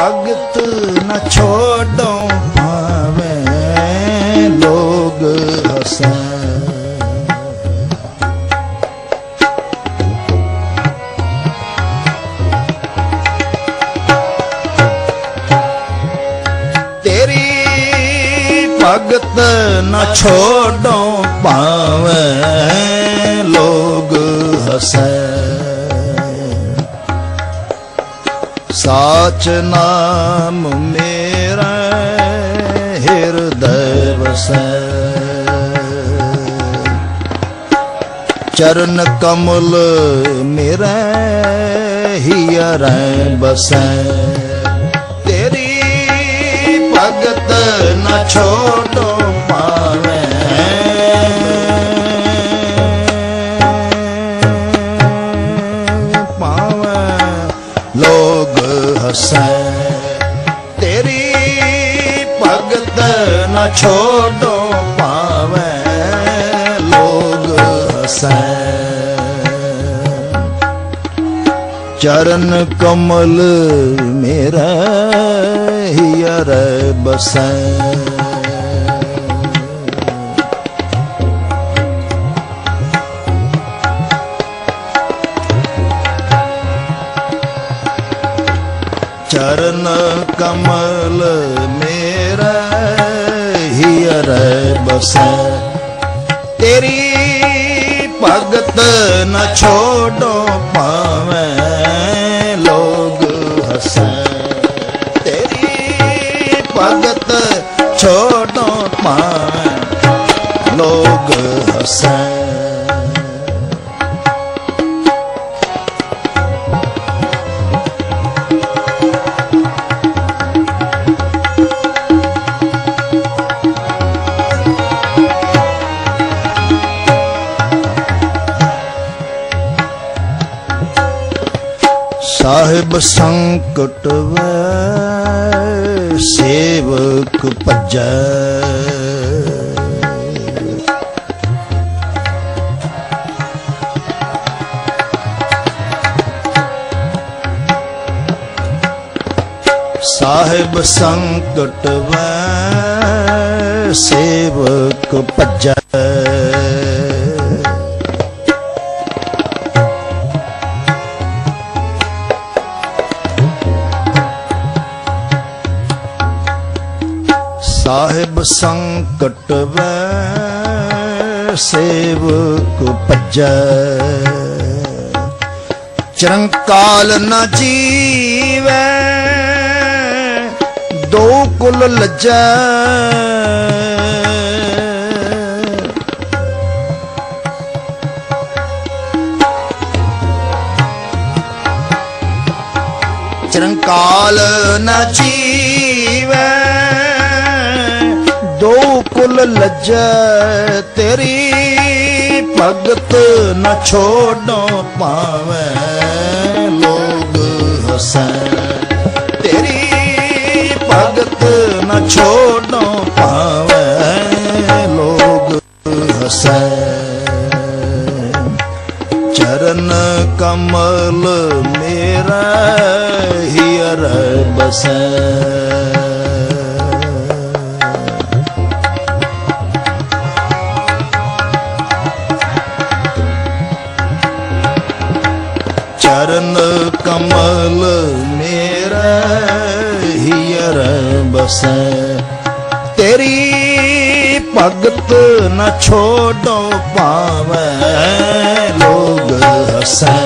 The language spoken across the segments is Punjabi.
ਭਗਤ ਨ ਛੋਡੋ ਭਾਵੇਂ ਲੋਗ ਹਸੈ ਤੇਰੀ ਭਗਤ ਨ ਛੋਡੋ ਭਾਵੇਂ ਲੋਗ ਹਸੈ ਸਾਚ ਨਾਮ ਮੇਰਾ ਹਿਰਦੈ ਵਸੈ। ਚਰਨ ਕਮਲ ਮੇਰਾ ਹਿਰੈ ਬਸੈ। ਤੇਰੀ ਭਗਤ ਨਾ ਛੋਡੋ ਪਾਵੇਂ। ਨ ਛੋਡੋ ਪਾਵੇਂ ਲੋਗ ਹਸੈ ਚਰਨ ਕਮਲ ਮੇਰਾ ਹਿਯਰ ਬਸੈ। ਚਰਨ ਕਮਲ ਹਿਯਰ ਬਸੈ। ਤੇਰੀ ਭਗਤ ਨ ਛੋਡੋ ਪਾਵੇਂ ਲੋਗ ਹਸੈ। ਤੇਰੀ ਭਗਤ ਛੋਡੋ ਪਾਵੇਂ ਲੋਗ ਹਸੈ। ਸਾਹਿਬ ਸੰਕਟ ਵੈ ਸੇਵਕ ਭਜੈ। ਸਾਹਿਬ ਸੰਕਟ ਵੈ ਸੇਵਕ ਭਜੈ। ਸਾਹਿਬ ਸੰਕਟ ਵੈ ਸੇਵਕ ਭਜੈ। ਚਰੰਕਾਲ ਨ ਜੀਵੈ ਦੋ ਕੁਲ ਲੱਜੈ। ਚਰੰਕਾਲ ਨ ਜੀਵੈ ਲੱਜੈ ਤੇਰੀ ਭਗਤ ਨਾ ਛੋੜੋ ਪਾਵੇਂ ਲੋਗ ਹਸੈ ਤੇਰੀ ਭਗਤ ਨਾ ਛੋੜੋ ਪਾਵੇਂ ਲੋਗ ਹਸੈ ਚਰਨ ਕਮਲ ਮੇਰਾ ਹਿਯਰ ਬਸੈ ਚਰਨ ਕਮਲ ਮੇਰਾ ਹਿਯਰ ਬਸੈ ਤੇਰੀ ਭਗਤ ਨਾ ਛੋਡੋ ਪਾਵੇਂ ਲੋਗ ਹਸੈ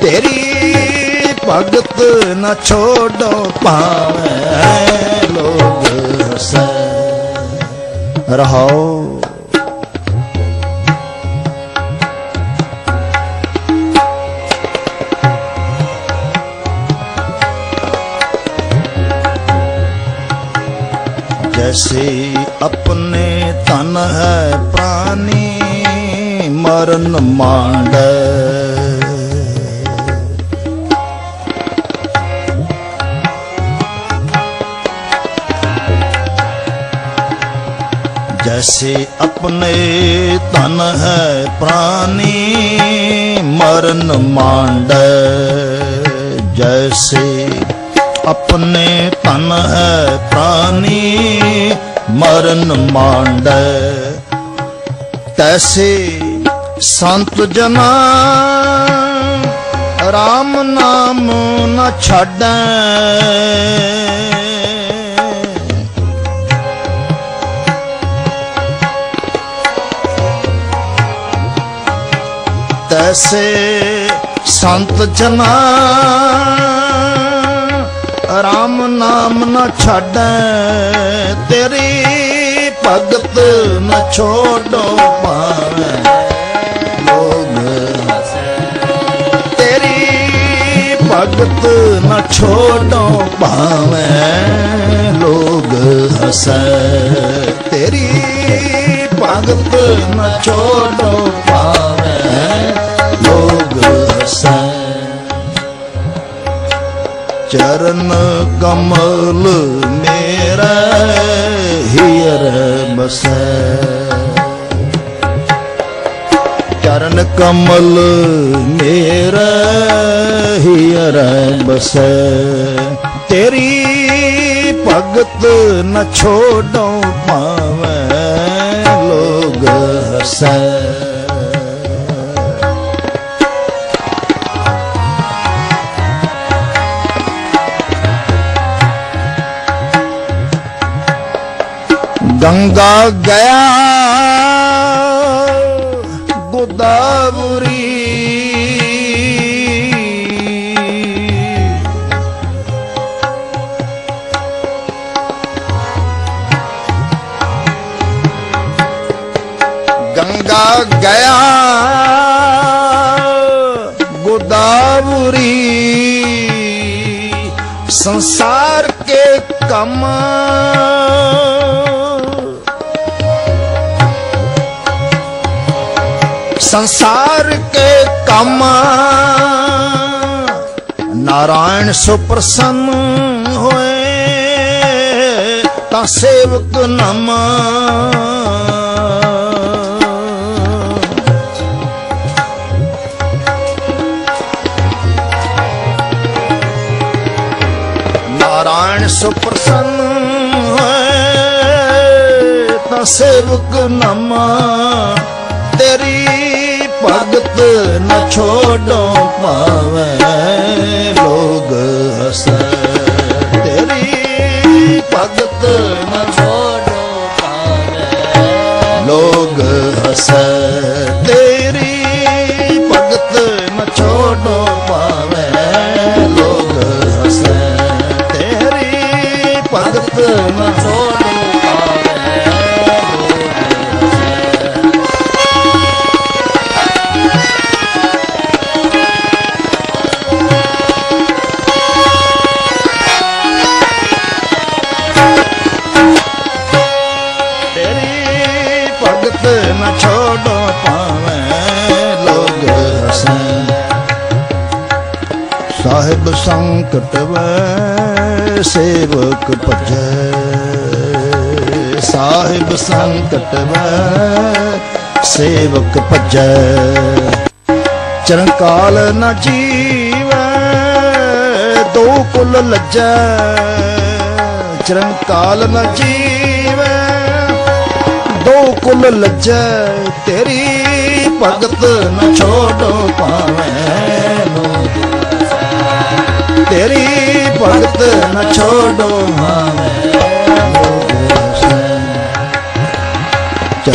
ਤੇਰੀ ਭਗਤ ਨਾ ਛੋਡੋ ਪਾਵੇਂ ਲੋਗ ਹਸੈ ਰਹਾਓ। ਜੈਸੇ ਆਪਣੇ ਤਨ ਹੈ ਪ੍ਰਾਨੀ ਮਰਨ ਮਾਂਡੈ। जैसे अपने तन है प्राणी मरण मांड जैसे अपने तन है प्राणी मरण मांड तैसे संत जना राम नाम न छाड़ै ਤੈਸੇ ਸੰਤ ਜਨਾ ਰਾਮ ਨਾਮ ਨਾ ਛਾੜੈ ਤੇਰੀ ਭਗਤ ਨਾ ਛੋੜੋ ਪਾਵੈ ਲੋਗ ਤੇਰੀ ਭਗਤ ਨਾ ਛੋੜੋ ਭਾਵੇਂ। ਲੋਗ ਹਸੈ, ਤੇਰੀ ਭਗਤ ਨਾ ਛੋੜੋ ਚਰਨ ਕਮਲ ਮੇਰਾ ਹੀਰ ਬਸੈ ਚਰਨ ਕਮਲ ਮੇਰਾ ਹੀਰ ਬਸੈ ਤੇਰੀ ਭਗਤ ਨ ਛੋਡੋ ਪਾਵੈ ਲੋਗ ਹਸੈ। ਗੰਗਾ ਗਿਆ। ਗੋਦਾਵਰੀ। ਗੰਗਾ ਗਿਆ। ਗੋਦਾਵਰੀ। ਸੰਸਾਰ ਕੇ ਕੰਮ ਸੰਸਾਰ ਕੇ ਕੰਮ ਨਾਰਾਇਣ ਸੁਪ੍ਰਸੰਨ ਹੋਏ, ਤਾਂ ਸੇਵਕ ਨਮ। ਨਾਰਾਇਣ ਸੁਪ੍ਰਸੰਨ ਹੋਏ, ਤਾਂ ਸੇਵਕ ਨਮ। ਭਗਤ ਨ ਛੋਡੋ ਪਾਵੈ ਲੋਗ ਹਸੈ ਤੇਰੀ ਭਗਤ ਨ ਛੋਡੋ ਪਾਵੈ ਲੋਗ ਹਸੈ ਤੇਰੀ ਭਗਤ ਨ ਛੋਡੋ ਪਾਵੈ ਲੋਗ ਹਸੈ ਤੇਰੀ ਭਗਤ ਨ ਸੰਕਟ ਸੇਵਕ ਭਜੈ। ਚਰਨਕਾਲ ਨਾ ਜੀਵੈ, ਦੋ ਕੁਲ ਲੱਜੈ। ਚਰਨਕਾਲ ਨਾ ਜੀਵੈ, ਦੋ ਕੁਲ ਲੱਜੈ। ਤੇਰੀ ਭਗਤ ਨਾ ਛੋੜੋ ਪਾਵੇਂ ਤੇਰੀ ਭਗਤ ਨਾ ਛੋੜੋ ਪਾਵੇਂ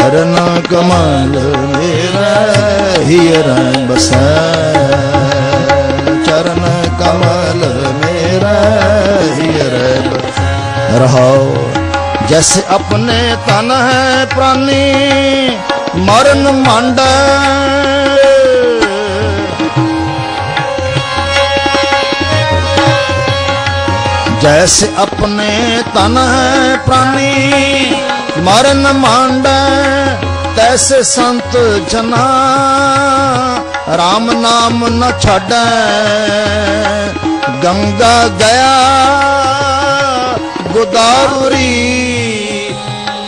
ਕਰਨਾ ਕਮਾਲ ਮੇਰਾ ਹੀਰਾ ਬਸਾ। ਚਰਨ ਕਮਲ ਮੇਰਾ ਹੀਰਾ ਰਹਾਓ ਜੈਸੇ ਆਪਣੇ ਤਨ ਹੈ ਪ੍ਰਾਨੀ, ਮਰਨ ਮੰਡ। ਜੈਸੇ ਆਪਣੇ ਤਨ ਹੈ ਪ੍ਰਾਨੀ ਮਰਨ ਮਾਂਡੈ, ਤੈਸੇ ਸੰਤ ਜਨਾ RAM ਨਾਮ ਨ ਛੱਡੈ। ਗੰਗਾ ਗਿਆ ਗੋਦਾਵਰੀ,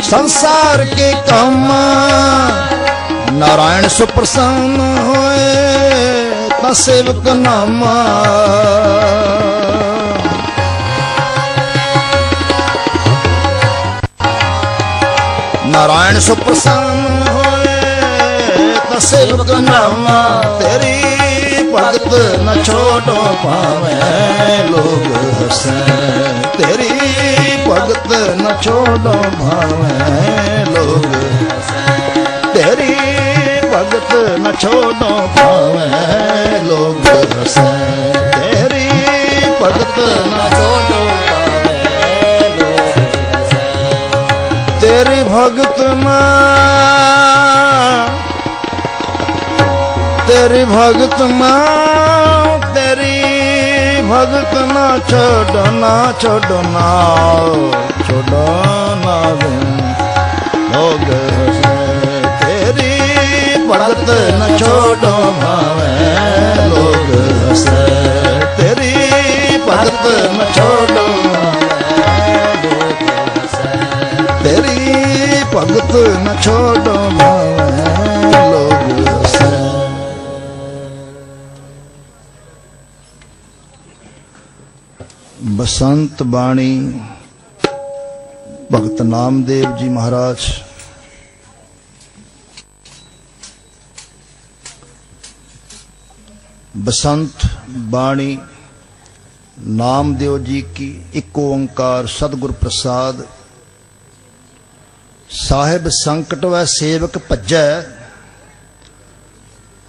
ਸੰਸਾਰ ਕੇ ਕੰਮ। ਨਾਰਾਇਣ ਸੁਪਰਸੰਨ ਹੋਏ, ਤਾਂ ਸੇਵਕ ਨਾਮਾ। ਨਾਰਾਇਣ ਸੁਪ੍ਰਸੰਨ ਹੋਏ, ਤਾਂ ਸੇਵਕ ਨਾਮਾ ਤੇਰੀ ਭਗਤ ਨ ਛੋਟੋ ਪਾਵੇਂ ਲੋਗ ਹਸੈ। ਤੇਰੀ ਭਗਤ ਨ ਛੋਟੋ ਭਾਵੇਂ ਲੋਗ ਤੇਰੀ ਭਗਤ ਨ ਛੋਟੋ ਭਾਵੇਂ ਲੋਗ ਭਗਤ ਮੈਂ, ਤੇਰੀ ਭਗਤ ਮਾਂ, ਤੇਰੀ ਭਗਤ ਨਾ ਛੋੜ ਨਾ ਛੋੜ ਨਾ ਛੋੜ ਹਸੇ, ਤੇਰੀ ਭਗਤ ਨਾ ਛੋਡੋ ਭਾਵੇਂ ਲੋਗ ਹਸੇ, ਤੇਰੀ ਭਗਤ ਨਾ ਛੋੜੋ ਭਗਤ ਨ ਛੋੜੋ ਭਾਵੇਂ ਲੋਗ ਹਸੈ ਬਸੰਤ ਬਾਣੀ, ਭਗਤ ਨਾਮਦੇਵ ਜੀ ਮਹਾਰਾਜ। ਬਸੰਤ ਬਾਣੀ, ਨਾਮਦੇਵ ਜੀ ਕੀ ਇੱਕ ਓੰਕਾਰ ਸਤਿਗੁਰ ਪ੍ਰਸਾਦ ਸਾਹਿਬ ਸੰਕਟ ਵੈ ਸੇਵਕ ਭੱਜੈ।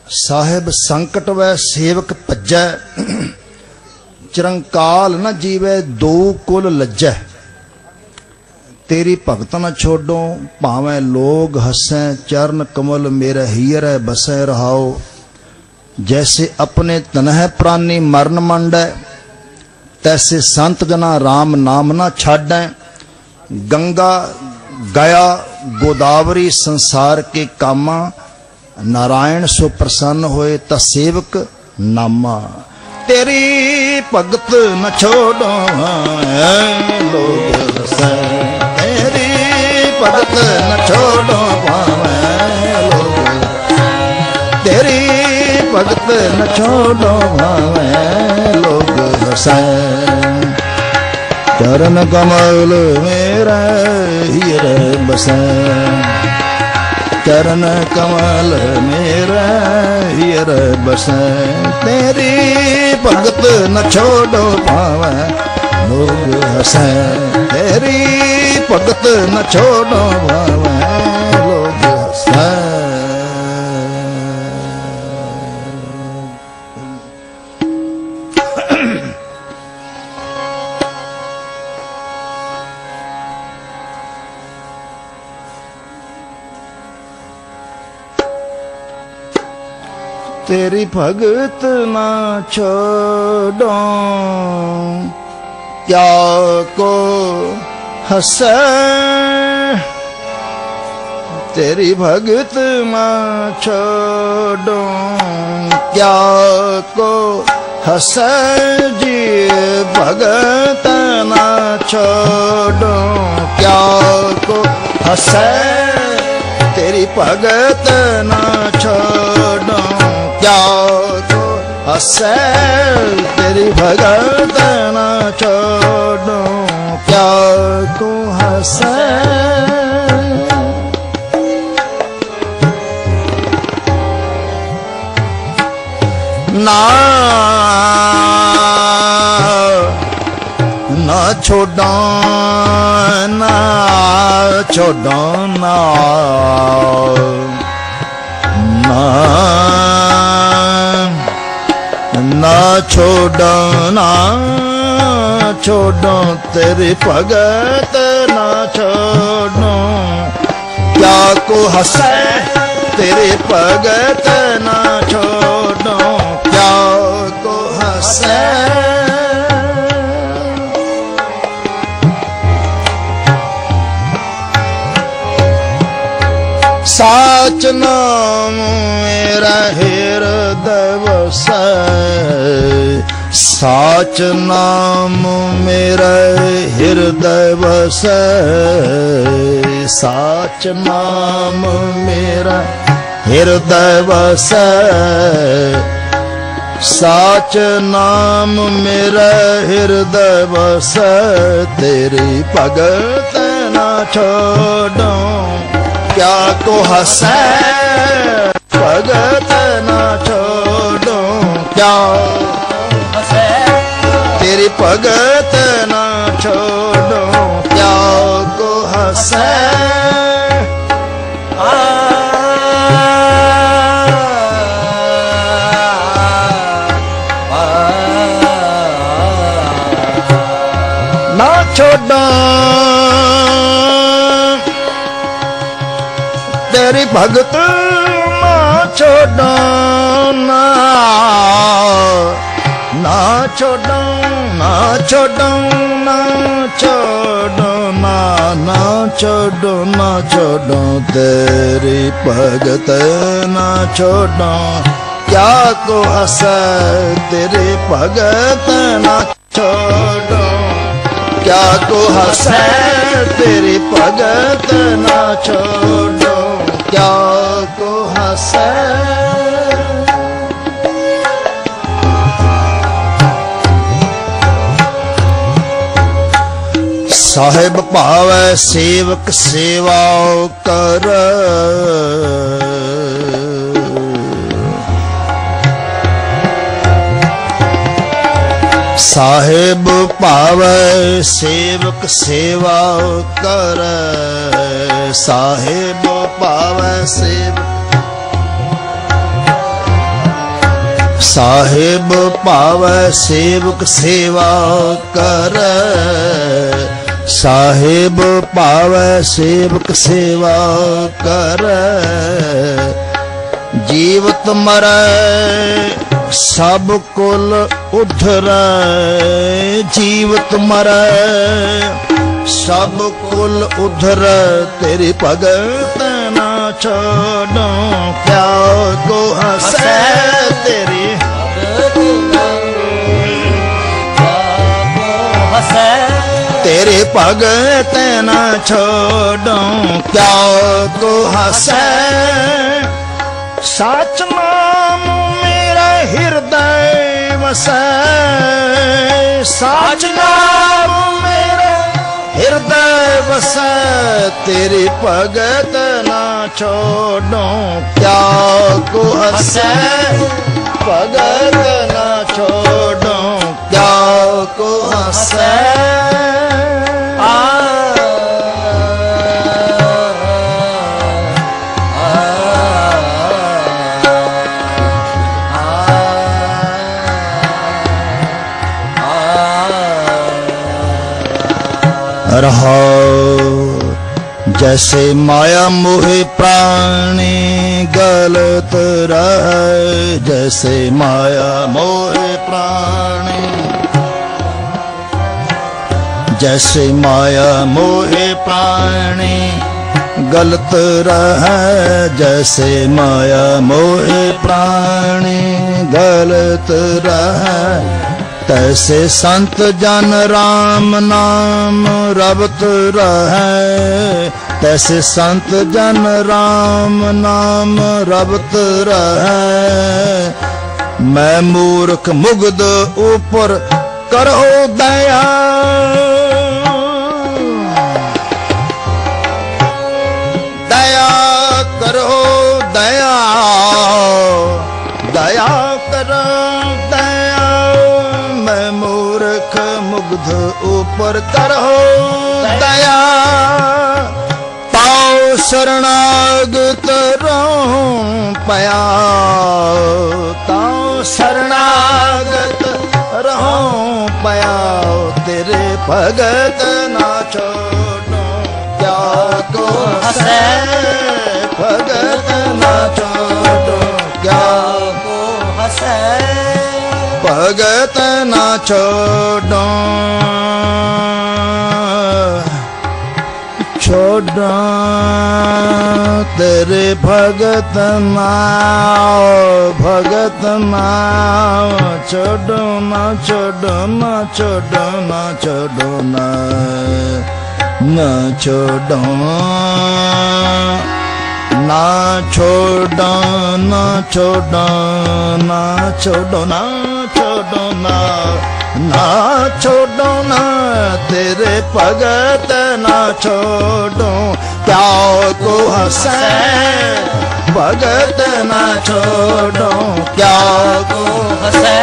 ਸਾਹਿਬ ਸੰਕਟ ਵੈ ਸੇਵਕ ਭੱਜੈ। ਚਰੰਕਾਲ ਨ ਜੀਵੇ ਦੋ ਕੁਲ ਲੱਜੈ। ਤੇਰੀ ਭਗਤ ਨ ਛੋਡੋ, ਭਾਵੇਂ ਲੋਗ ਹੱਸੈ, ਚਰਨ ਕਮਲ ਮੇਰੇ ਹੀਰੈ ਬਸੈ ਰਹਾਓ ਜੈਸੇ ਆਪਣੇ ਤਨਹਿ ਪ੍ਰਾਨੀ ਮਰਨ ਮੰਡੈ, ਤੈਸੇ ਸੰਤ ਜਨਾ RAM ਨਾਮ ਨਾ ਛਾਡੈ। ਗੰਗਾ ਗਇਆ ਗੋਦਾਵਰੀ ਸੰਸਾਰ ਕੇ ਕਾਮਾ, ਨਾਰਾਇਣ ਸੋ ਪ੍ਰਸੰਨ ਹੋਏ ਤਾਂ ਸੇਵਕ ਨਾਮਾ। ਤੇਰੀ ਭਗਤ ਨ ਛੋੜੋ ਲੋਗ ਹਸੈ ਤੇਰੀ ਭਗਤ ਨ ਛੋੜੋ ਭਾਵੇਂ ਲੋਗ ਤੇਰੀ ਭਗਤ ਨ ਛੋੜੋ ਭਾਵੇਂ ਲੋਗ ਹਸੈ ਚਰਨ ਕਮਲ ਮੇਰਾ ਹੀਰ ਬਸੈ। ਚਰਨ ਕਮਲ ਮੇਰਾ ਹੀਰ ਬਸੈ। ਤੇਰੀ ਭਗਤ ਨ ਛੋੜੋ ਪਾਵੈ ਲੋਗ ਹਸੈ। ਤੇਰੀ ਭਗਤ ਨ ਛੋੜੋ ਪਾਵੈ ਲੋਗ ਤੇਰੀ ਭਗਤ ਨਾ ਛੋਡੋ। ਕਿਆ ਕੋ ਹਸੈ? ਤੇਰੀ ਭਗਤ ਨਾ ਛੋਡੋ। ਕਿਆ ਕੋ ਹਸੈ? ਜੀ ਭਗਤ ਨਾ ਛੋਡੋ। ਕਿਆ ਕੋ ਹਸੈ? ਤੇਰੀ ਭਗਤ ਨਾ ਛੋਡੋ। ਕਿਆ ਕੋ ਹਸੈ, ਤੇਰੀ ਭਗਤ ਨਾ ਛੋਡੋ। ਕਿਆ ਕੋ ਹਸੈ? ਨਾ ਨਾ ਛੋਡਾਂ ਨਾ ਛੋਡਾਂ ਨਾ ਨਾ ਨਾ ਛੋਡਾਂ ਨਾ ਛੋਡਾਂ ਤੇਰੇ ਭਗਤ, ਨਾ ਛੋਡਾਂ ਕਿਆ ਕੋ ਹਸੈ ਤੇਰੇ ਭਗਤ, ਨਾ ਛੋਡਾਂ ਕਿਆ ਕੋ ਹਸੈ ਸਾਚ ਨਾਮ ਮੇਰਾ ਹਿਰਦੈ ਵਸੈ ਸਾਚ ਨਾਮ ਮੇਰਾ ਹਿਰਦੈ ਵਸੈ ਸਾਚ ਨਾਮ ਮੇਰਾ ਹਿਰਦੈ ਵਸੈ ਸਾਚ ਨਾਮ ਮੇਰਾ ਹਿਰਦੈ ਵਸੈ ਤੇਰੀ ਭਗਤ ਨਾ ਛੋਡਾਂ। ਕਿਆ ਕੋ ਹਸੈ? ਭਗਤ ਨਾ ਛੋਡਾਂ ਕਿਆ ਤੇਰੀ ਭਗਤ ਨਾ ਛੋਡਾਂ ਕਿਆ ਕੋ ਹਸੈ? ਨਾ ਭਗਤ ਮਾ ਛੋਡਾਨਾ ਨਾ। ਛੋਡਾਂ ਨਾ ਛੋਡਾਂ ਨਾ ਛੋਡਾਂ ਨਾ। ਛੋਡਾਂ ਨਾ ਛੋਡਾਂ ਤੇਰੀ ਭਗਤ, ਨਾ ਛੋਡਾਂ। ਕਿਆ ਕੋ ਅਸਰ ਤੇਰੇ ਭਗਤ, ਨਾ ਛੋਡਾਂ। ਕਿਆ ਕੋ ਹਸੈ ਤੇਰੇ ਭਗਤ, ਨਾ ਛੋਡੋ। ਜਾਗੋ ਹਸੈ? ਸਾਹਿਬ ਭਾਵੈ ਸੇਵਕ ਸੇਵਾ ਕਰ। ਸਾਹਿਬ ਭਾਵੈ ਸੇਵਕ ਸੇਵਾ ਕਰ। ਸਾਹਿਬ ਭਾਵੈ ਸੇਵਕ ਸਾਹਿਬ ਭਾਵੈ ਸੇਵਕ ਸੇਵਾ ਕਰ। ਸਾਹਿਬ ਭਾਵੈ ਸੇਵਕ ਸੇਵਾ ਕਰ। ਜੀਵਤ ਮਰੈ, ਸਭ ਕੁਲ ਉਧਰੈ। ਜੀਵਤ ਮਰੈ, ਸਭ ਕੁਲ ਉਧਰ, ਤੇਰੀ ਭਗਤ ਨਾ ਛੋਡਾਂ ਕਿਆ ਕੋ ਹਸੈ ਤੇਰੀ। ਤੇਰੇ ਭਗਤ ਨਾ ਛੋਡਾਂ ਕਿਆ ਕੋ ਹਸੈ। ਸਚ ਨਾਮ ਮੇਰਾ ਹਿਰਦੈ ਵਸੈ। ਸਚ ਨਾਮ ਮੇਰਾ ਹਿਰਦੈ ਵਸੈ ਤੇਰੀ ਭਗਤ ਨਾ ਛੋਡੋਂ ਕਿਆ ਕੋ ਹਸੈ ਭਗਤ ਨਾ ਛੋਡੋਂ ਕਿਆ ਕੋ ਹਸੈ। ਰਹਾਉ ਜੈਸੇ ਮਾਇਆ ਮੋਹਿ ਪ੍ਰਾਣੀ ਗਲਤ ਰਹਿ। ਜੈਸੇ ਮਾਇਆ ਮੋਹਿ ਪ੍ਰਾਣੀ। ਜੈਸੇ ਮਾਇਆ ਮੋਹਿ ਪ੍ਰਾਣੀ ਗਲਤ ਰਹਿ। ਜੈਸੇ ਮਾਇਆ ਮੋਹਿ ਪ੍ਰਾਣੀ ਗਲਤ ਰਹਿ। तैसे संत जन राम नाम रबत रहे तैसे संत जन राम नाम रबत रहे मैं मूर्ख मुग्ध ऊपर करो दया दया मुग्ध ऊपर करो दया ताओ शरणागत रहूं पया ताओ शरणागत रहूं पया तेरे भगत ना छोड़ो क्या को हसै भगत ਭਗਤ ਨਾ ਛੋਡੋ। ਛੋੜ ਤੇਰੇ ਭਗਤ ਨਾ ਭਗਤ ਨਾ ਛੋਡੋ ਨਾ ਛੋਡੋ ਨਾ ਛੋਡੋ ਨਾ ਛੋਡੋ ਨਾ ਨਾ ਛੋਡੋ। ਨਾ ਛੋਡਾਂ ਨਾ ਛੋਡਾਂ, ਨਾ ਛੋਡੋ ਨਾ। ਛੋਡੋ ਨਾ ਨਾ ਛੋਡੋ ਨਾ ਤੇਰੇ ਭਗਤ ਨਾ ਛੋਡੋ। ਕਿਆ ਕੋ ਹਸੈ, ਭਗਤ ਨਾ ਛੋਡੋ। ਕਿਆ ਕੋ ਹਸੈ,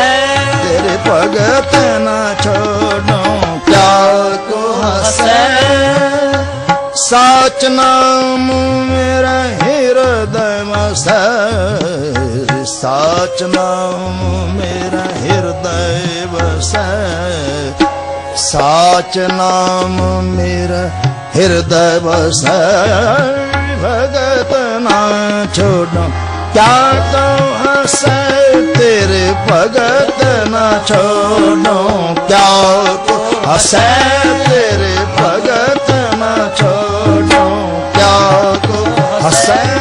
ਤੇਰੇ ਭਗਤ ਨਾ ਛੋਡੋ। ਕਿਆ ਕੋ ਹਸੈ, ਸਾਚ ਨਾਮ ਮੇਰਾ ਹਿਰਦੈ ਵਸੈ। ਸਾਚ ਨਾਮ ਮੇਰਾ ਹਿਰਦੈ ਵਸੈ ਸਾਚ ਨਾਮ ਮੇਰਾ ਹਿਰਦੈ ਵਸੈ ਭਗਤ ਨਾ ਛੋਡੋ ਕਿਆ ਕਉ ਹਸੈ ਤੇਰੇ ਭਗਤ ਨਾ ਛੋਡੋ ਕਿਆ ਕੋ ਹਸੈ ਤੇਰੇ ਭਗਤ ਨਾ ਛੋਡੋ ਕਿਆ ਕੋ ਹਸੈ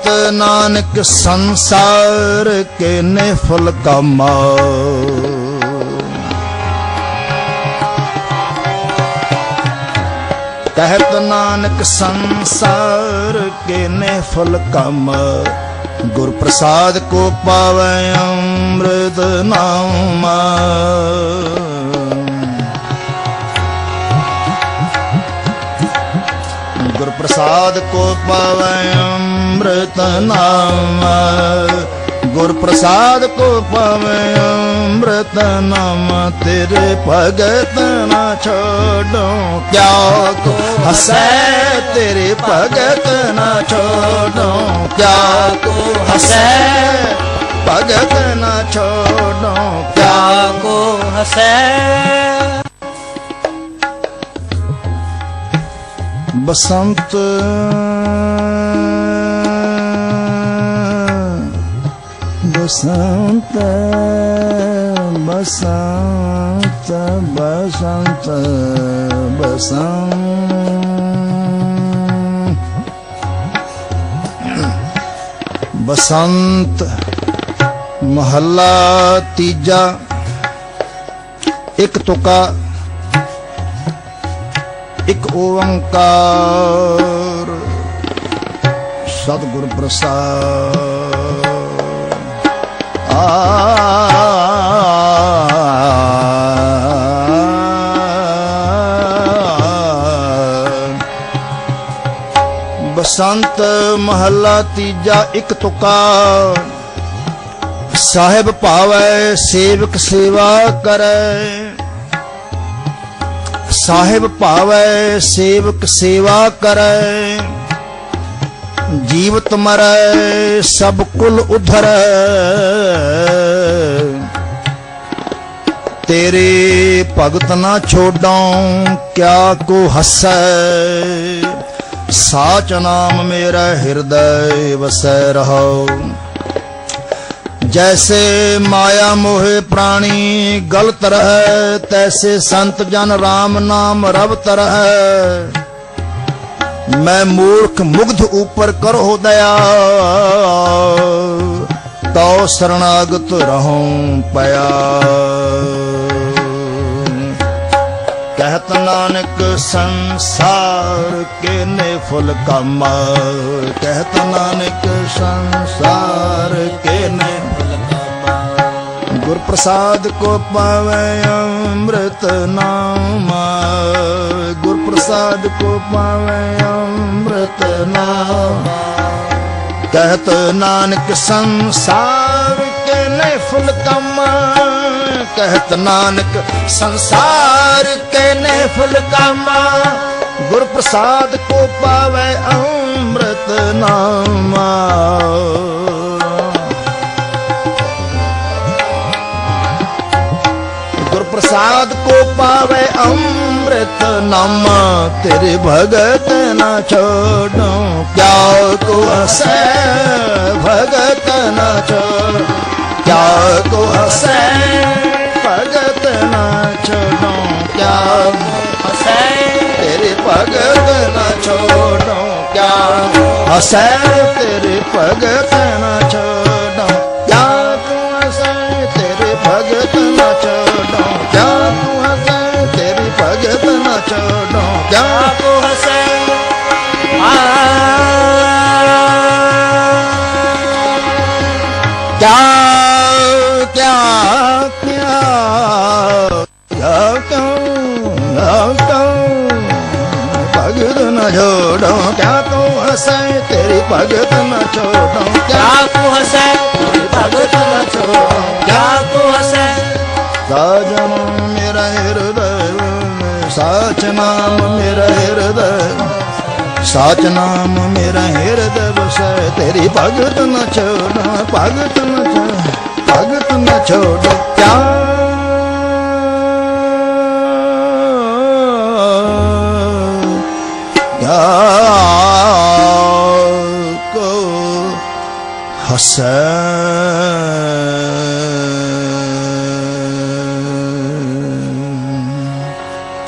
ਨਾਤ ਨਾਨਕ ਸੰਸਾਰ ਕੇ ਨੇ ਫੁਲ ਕਮਾ ਕਹਿਤ ਨਾਨਕ ਸੰਸਾਰ ਕੇ ਨੇ ਫੁਲ ਕਮ ਗੁਰ ਪ੍ਰਸਾਦ ਕੋ ਪਾਵੈ ਅੰਮ੍ਰਿਤ ਨਾਮ ਪ੍ਰਸਾਦ ਕੋ ਪਾਵੈ ਅੰਮ੍ਰਿਤ ਨਾਮ। ਗੁਰ ਪ੍ਰਸਾਦ ਕੋ ਪਾਵੈ ਅੰਮ੍ਰਿਤ ਨਾਮ। ਤੇਰੇ ਭਗਤ ਨਾ ਛੋਡੋ ਕਿਆ ਕੋ ਹਸੈ ਤੇਰੇ ਭਗਤ ਨਾ ਛੋਡੋ ਕਿਆ ਕੋ ਹਸੈ ਭਗਤ ਨਾ ਛੋਡੋ ਕਿਆ ਕੋ ਹਸੈ ਬਸੰਤ। ਬਸੰਤ ਬਸੰਤ ਬਸੰਤ ਬਸੰਤ। ਬਸੰਤ ਮਹੱਲਾ ਤੀਜਾ ਇੱਕ ਤੁਕਾ ਇੱਕ ਓੰਕਾਰ। ਸਤਿਗੁਰ ਪ੍ਰਸਾਦ। ਆ। ਬਸੰਤ ਮਹੱਲਾ ਤੀਜਾ ਇੱਕ ਤੁਕਾ। ਸਾਹਿਬ ਭਾਵੈ, ਸੇਵਕ ਸੇਵਾ ਕਰੈ। ਸਾਹਿਬ ਭਾਵੈ, ਸੇਵਕ ਸੇਵਾ ਕਰੈ। ਜੀਵਤ ਮਰੈ, ਸਭ ਕੁਲ ਉਧਰੈ। ਤੇਰੇ ਭਗਤ ਨਾ ਛੋਡਾਂ, ਕਿਆ ਕੋ ਹਸੈ। ਸਾਚ ਨਾਮ ਮੇਰਾ ਹਿਰਦੈ, ਵਸੈ ਰਹੋ ਜੈਸੇ ਮਾਇਆ ਮੋਹਿ ਪ੍ਰਾਣੀ ਗਲਤ ਰਹੈ ਤੈਸੇ ਸੰਤ ਜਨ RAM ਨਾਮ ਰਵਤ ਰਹੈ ਮੈਂ ਮੂਰਖ ਮੁਗਧ ਉਪਰ ਕਰੋ ਦਇਆ, ਤਉ ਸਰਣਾਗਤ ਰਹਉ ਪਿਆ। ਕਹਿਤ ਨਾਨਕ ਸੰਸਾਰ ਕੇ ਨੇ ਫੁਲ ਕਮ, ਕਹਿਤ ਨਾਨਕ ਸੰਸਾਰ ਕੇ ਨੇ ਗੁਰ ਪ੍ਰਸਾਦ ਕੋ ਪਾਵੇ ਅੰਮ੍ਰਿਤ ਨਾਮ ਗੁਰ ਪ੍ਰਸਾਦ ਕੋ ਪਾਵੇ ਅੰਮ੍ਰਿਤ ਨਾਮ ਕਹਿਤ ਨਾਨਕ ਸੰਸਾਰ ਕੇ ਨੇ ਫੁਲ ਕਮ ਕਹਿਤ ਨਾਨਕ ਸੰਸਾਰ ਕੇ ਨੇ ਫੁਲ ਗੁਰ ਪ੍ਰਸਾਦ ਕੋ ਪਾਵੇ ਅੰਮ੍ਰਿਤ ਨਾਮ ਗੁਰ ਪ੍ਰਸਾਦ ਕੋ ਪਾਵੇ ਅੰਮ੍ਰਿਤ ਨਾਮਾ, ਤੇਰੇ ਭਗਤ ਨਾ ਛੋਡੋ। ਕਿਆ ਕੋ ਹਸੈ, ਭਗਤ ਨਾ ਛੋੜ ਕਿਆ ਕੋ ਹਸੈ, ਭਗਤ ਨਾ ਛੋਡੋ। ਕਿਆ ਹਸੈ, ਤੇਰੇ ਭਗਤ ਨਾ ਛੋਡੋ। ਕਿਆ ਹਸੈ, ਤੇਰੇ ਭਗਤ ਨਾ ਛੋਡੋ। ਕਿਆ ਤੂੰ ਹਸੈ ਤੇਰੀ ਭਗਤ ਨਾ ਛੋਡੋ ਕਿਆ ਆਪੋ ਹਸੈ ਭਗਤ ਨਾ ਛੋੜੋ। ਆਪੋ ਹਸੈ ਸਾਜਨ ਮੇਰਾ ਹਿਰਦੈ ਸਾਚ ਨਾਮ ਮੇਰਾ ਹਿਰਦੈ। ਸਾਚ ਨਾਮ ਮੇਰਾ ਹਿਰਦੈ ਵਸੈ ਤੇਰੀ ਭਗਤ ਨ ਛੋੜਾਂ ਭਗਤ ਨ ਛੋੜ ਭਗਤ ਨ ਛੋੜ। ਕਿਆ ਕੋ ਹਸੈ